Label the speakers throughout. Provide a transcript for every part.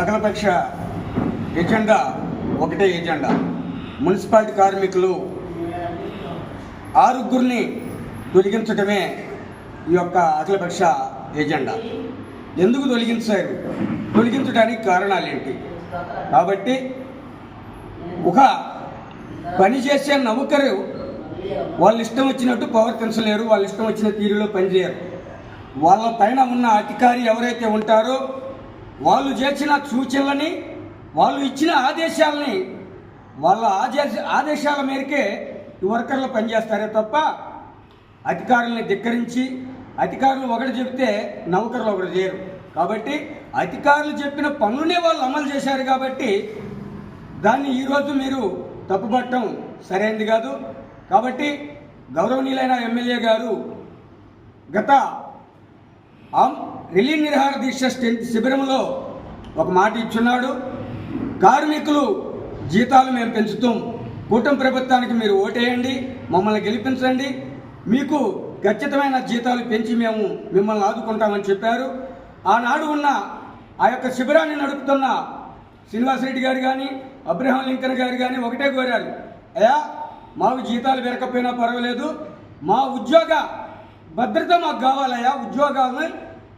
Speaker 1: అఖిలపక్ష ఎజెండా ఒకటే agenda. Municipality కార్మికులు ఆరుగురిని తొలగించడమే ఈ యొక్క అఖిలపక్ష ఎజెండా. ఎందుకు తొలగించారు? తొలగించడానికి కారణాలు ఏంటి కాబట్టి ఒక పని చేసే నౌకరు వాళ్ళు ఇష్టం వచ్చినట్టు ప్రవర్తించలేరు వాళ్ళు ఇష్టం వచ్చిన తీరులో పనిచేయరు వాళ్ళ పైన ఉన్న అధికారి ఎవరైతే ఉంటారో వాళ్ళు చేసిన సూచనలని వాళ్ళు ఇచ్చిన ఆదేశాలని వాళ్ళ ఆదేశ ఆదేశాల మేరకే ఈ వర్కర్లు పనిచేస్తారే తప్ప అధికారుల్ని ధిక్కరించి అధికారులు ఒకటి చెబితే నౌకర్లు ఒకటి చేయరు. కాబట్టి అధికారులు చెప్పిన పనులనే వాళ్ళు అమలు చేశారు కాబట్టి దాన్ని ఈరోజు మీరు తప్పుపట్టడం సరైనది కాదు. కాబట్టి గౌరవనీయులైన ఎమ్మెల్యే గారు గత రిలీఫ్ నిర్హార దీక్ష స్టెంట్ శిబిరంలో ఒక మాట ఇచ్చున్నాడు. కార్మికులు జీతాలు మేము పెంచుతాం. కూటమి ప్రభుత్వానికి మీరు ఓటేయండి మమ్మల్ని గెలిపించండి. మీకు ఖచ్చితమైన జీతాలు పెంచి మేము మిమ్మల్ని ఆదుకుంటామని చెప్పారు. ఆనాడు ఉన్న ఆ యొక్క శిబిరాన్ని నడుపుతున్న శ్రీనివాసరెడ్డి గారు కానీ అబ్రహాం లింకన్ గారు కానీ ఒకటే కోరారు. అయ్యా మాకు జీతాలు పెరకపోయినా పర్వాలేదు. మా ఉద్యోగ భద్రత మాకు కావాలయ్యా. ఉద్యోగాలు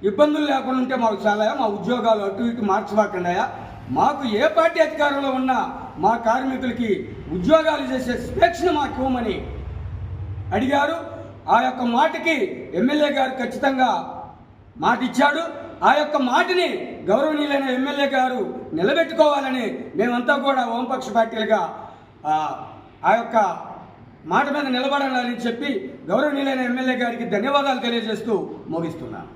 Speaker 1: ఇబ్బందులు లేకుండా ఉంటే మాకు చాలయా మా ఉద్యోగాలు అటు ఇటు మార్చబాకండాయా మాకు ఏ పార్టీ అధికారంలో ఉన్నా మా కార్మికులకి ఉద్యోగాలు చేసే స్వేచ్ఛను మాకు ఇవ్వమని అడిగారు. ఆ యొక్క మాటకి ఎమ్మెల్యే గారు ఖచ్చితంగా మాట ఇచ్చాడు ఆ యొక్క మాటని గౌరవనీయులైన ఎమ్మెల్యే గారు నిలబెట్టుకోవాలని మేమంతా కూడా ఓంపక్ష పార్టీలుగా ఆ యొక్క మాట మీద నిలబడాలని చెప్పి గౌరవనీయులైన ఎమ్మెల్యే గారికి ధన్యవాదాలు తెలియజేస్తూ ముగిస్తున్నాను.